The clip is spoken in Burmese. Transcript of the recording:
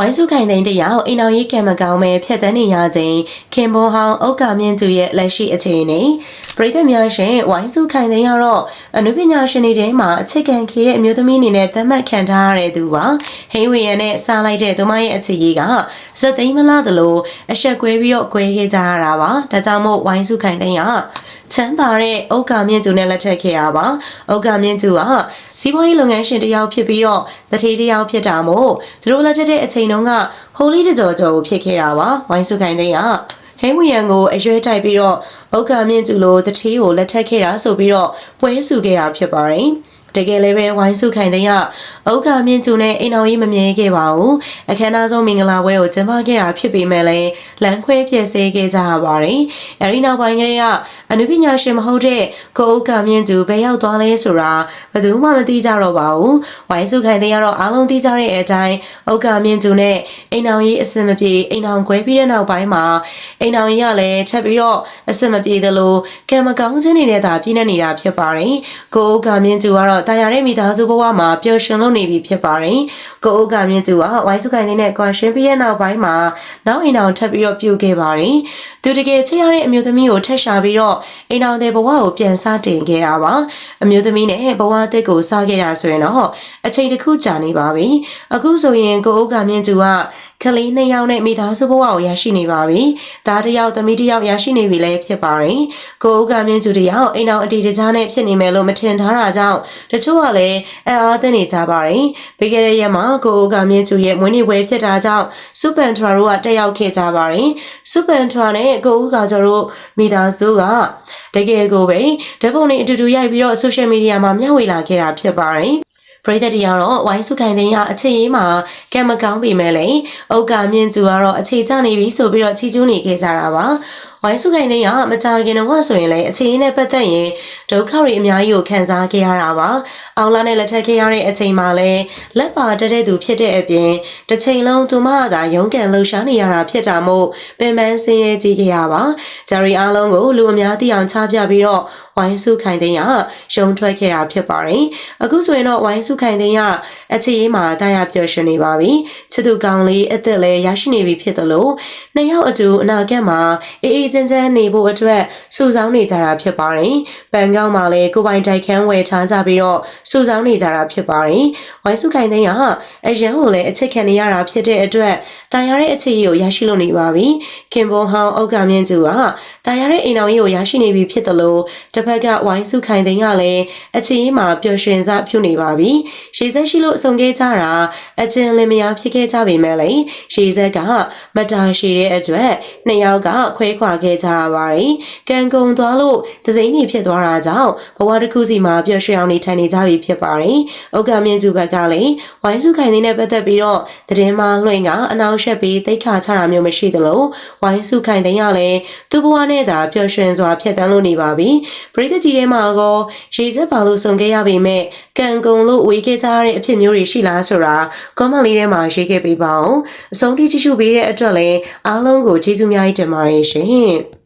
ဝိုင်းစုခိုင်သိန်းတယောက်အိမ်အောင်ရေးကံမကောင်းပဲဖြတ်တန်းနေရခြင်းခင်ဘွန်ဟောင်းဥက္ကာမြင့်ကျူရဲ့လက်ရှိအခြေအနေပရိသတ်များရှင်ဝိုင်းစုခိုင်သိန်းကတော့အနုပညာရှင်တွေထဲမှာအချစ်ခံခေတဲ့အမျိုးသမီးအနေနဲ့သတ်မှတ်ခံထားရတဲ့သူပါဟိန်းဝေရနဲ့စားလိုက်တဲ့သူမရဲ့အခြေကြီးကဇက်သိန်းမလားသလိုအဆက်ကွဲပြီးတော့ကွဲခဲ့ကြရတာပါဒါကြောင့်မို့ဝိုင်းစုခိုင်သိန်းကချမ်းသာတဲ့ဥက္ကာမြင့်ကျူနဲ့လက်ထပ်ခဲ့ရပါဥက္ကာမြင့်ကျူကစီးပွားရေးလုပ်ငန်းရှင်တစ်ယောက်ဖြစ်ပြီးတော့တတိတစ်ယောက်ဖြစ်တာမို့သူတို့လက်ထက်တဲ့အချိန်တုန်းကဟိုလီတကြော်ကြော်ကိုဖြစ်ခဲ့တာပါဝိုင်းစုခိုင်သိန်းကဟိန်းဝီယန်ကိုအရွယ်တိုက်ပြီးတော့ဥက္ကာမြင့်ကျူလိုတတိကိုလက်ထပ်ခဲ့တာဆိုပြီးတော့ပွဲစုခဲ့တာဖြစ်ပါတယ် တကယ်လည်းပဲဝိုင်းစုခိုင်တဲ့ရဥက္ကမြင့်ကျူနဲ့အိမ်အောင်ကြီးမမြဲခဲ့ပါဘူးအခမ်းအနားဆုံးမင်္ဂလာပွဲကိုကျင်းပခဲ့တာဖြစ်ပေမဲ့လည်းလမ်းခွဲပြည့်စဲခဲ့ကြရပါတယ်အဲဒီနောက်ပိုင်းကလေးကအနုပညာရှင်မဟုတ်တဲ့ကိုဥက္ကမြင့်ကျူဘယ်ရောက်သွားလဲဆိုတာဘယ်သူမှမသိကြတော့ပါဘူးဝိုင်းစုခိုင်တဲ့ရတော့အားလုံးသိကြတဲ့အတိုင်းဥက္ကမြင့်ကျူနဲ့အိမ်အောင်ကြီးအစင်မပြေအိမ်အောင်ခွဲပြီးတဲ့နောက်ပိုင်းမှာအိမ်အောင်ကြီးကလည်းချက်ပြီးတော့အစင်မပြေသလိုကံမကောင်းခြင်းတွေနဲ့သာပြည့်နေနေတာဖြစ်ပါတယ်ကိုဥက္ကမြင့်ကျူကတော့တာယာတဲ့မိသားစုဘဝမှာပျော်ရွှင်လို့နေပြီဖြစ်ပါတယ်။ကိုအိုကမြင့်သူကဝိုင်းစုကိုင်းနေတဲ့ကွာရှင်ပြရဲ့နောက်ပိုင်းမှာနောက်အိမ်အောင်ထပ်ပြီးတော့ပြုတ်ခဲ့ပါတယ်။သူတကယ်ချစ်ရတဲ့အမျိုးသမီးကိုထက်ရှာပြီးတော့အိမ်အောင်တဲ့ဘဝကိုပြန်စတင်ခဲ့တာပါ။အမျိုးသမီးနဲ့ဘဝအသစ်ကိုစခဲ့တာဆိုရင်တော့အချိန်တစ်ခုကြာနေပါပြီ။အခုဆိုရင်ကိုအိုကမြင့်သူကကလေးနှစ်ယောက်နဲ့မိသားစုဘဝကိုရရှိနေပါပြီ။ဒါတစ်ယောက်သမီးတစ်ယောက်ရရှိနေပြီလည်းဖြစ်ပါတယ်။ကိုအိုကမြင့်သူတစ်ယောက်အိမ်အောင်အတီတကြားနဲ့ဖြစ်နေမယ်လို့မထင်ထားတာကြောင့်တချို့ကလည်းအံ့အားသင့်နေကြပါတယ်။ပြီးခဲ့တဲ့ရက်မှာကိုအိုကမြင့်သူရဲ့မွေးနေ့ပွဲဖြစ်တာကြောင့်စူပန်ထရာတို့ကတက်ရောက်ခဲ့ကြပါတယ်။စူပန်ထရာနဲ့ကိုအိုကကျတို့မိသားစုကတကယ်ကိုပဲဓာတ်ပုံတွေအတူတူရိုက်ပြီးတော့ဆိုရှယ်မီဒီယာမှာမျှဝေလာခဲ့တာဖြစ်ပါတယ်။ ပရိသတ်တရားတော့ဝိုင်းစုခိုင်တဲ့ရအခြေရေးမှာကံမကောင်းပေမဲ့လည်းဩကာမြင့်သူကတော့အခြေကျနေပြီဆိုပြီးတော့ချီကျူးနေခဲ့ကြတာပါ ဝိုင်းစုခိုင်တဲ့ရမကြခင်တော့ဆိုရင်လည်းအခြေရေးနဲ့ပတ်သက်ရင်ဒုက္ခတွေအများကြီးကိုခံစားခဲ့ရတာပါအောင်လာနဲ့လက်ထပ်ခဲ့ရတဲ့အချိန်မှာလည်းလက်ပါတက်တဲ့သူဖြစ်တဲ့အပြင်တစ်ချိန်လုံးသူမသာရုန်းကန်လှူရှားနေရတာဖြစ်တာမို့ပင်ပန်းဆင်းရဲကြည့်ခဲ့ရပါဂျာရီအားလုံးကိုလူအများသိအောင်ချပြပြီးတော့ဝိုင်းစုခိုင်တဲ့ရရုံထွက်ခဲ့တာဖြစ်ပါတယ်အခုဆိုရင်တော့ဝိုင်းစုခိုင်တဲ့ရအခြေရေးမှာတာယာပျော်ရွှင်နေပါပြီချစ်သူကောင်းလေးအသက်လည်းရရှိနေပြီဖြစ်သလိုနှစ်ယောက်အတူအနာဂတ်မှာအေးအေးချမ်းချမ်းနေဖို့အတွက်စုဆောင်းနေကြတာဖြစ်ပါတယ်ပန်ကောင်းမှာလည်းကိုပိုင်တိုက်ခန်းဝယ်ထားကြပြီးတော့စုဆောင်းနေကြတာဖြစ်ပါတယ်ဝိုင်းစုခိုင်တဲ့ရအရန်ကိုလည်းအချစ်ခံနေရတာဖြစ်တဲ့အတွက်တာယာရဲ့အခြေရေးကိုရရှိလို့နေပါပြီခင်ဘွန်ဟောင်းအုတ်ကမြင့်သူကတာယာရဲ့အိမ်တော်ကြီးကိုရရှိနေပြီဖြစ်သလိုတစ်ဖက်ကဝိုင်းစုခိုင်သိန်းကလည်းအချင်းကြီးမှာပျော်ရွှင်စပြုနေပါပြီ။ရှေးဆက်ရှိလို့အဆုံခဲ့ကြတာအချင်းလင်မယားဖြစ်ခဲ့ကြပေမဲ့လည်းရှေးဆက်ကမတာရှည်တဲ့အတွက်နှစ်ယောက်ကခွဲခွာခဲ့ကြရပါတယ်။ကံကုံသွားလို့သစိမ့်ကြီးဖြစ်သွားတာကြောင့်ဘဝတစ်ခုစီမှာပျော်ရွှင်အောင်နေထိုင်နေကြပြီဖြစ်ပါတယ်။ဥက္ကမြင့်သူဘက်ကလည်းဝိုင်းစုခိုင်သိန်းနဲ့ပတ်သက်ပြီးတော့တည်င်းမလွှင့်ကအနောက်ရှက်ပြီးတိတ်ခါချတာမျိုးမရှိသလိုဝိုင်းစုခိုင်သိန်းကလည်းသူ့ဘဝနဲ့သာပျော်ရွှင်စွာဖြစ်တမ်းလို့နေပါပြီ။ပရိသတ်ကြီးထဲမှာကောရေစက်ပါလို့ဆုံခဲ့ရပေမဲ့ကံကုံလို့ဝေခဲ့ကြရတဲ့အဖြစ်မျိုးတွေရှိလားဆိုတာ comment လေးထဲမှာရေးခဲ့ပေးပါအောင်အဆုံးထိကြည့်ရှုပေးတဲ့အတွက်လည်းအားလုံးကိုကျေးဇူးများကြီးတင်ပါတယ်ရှင် can't.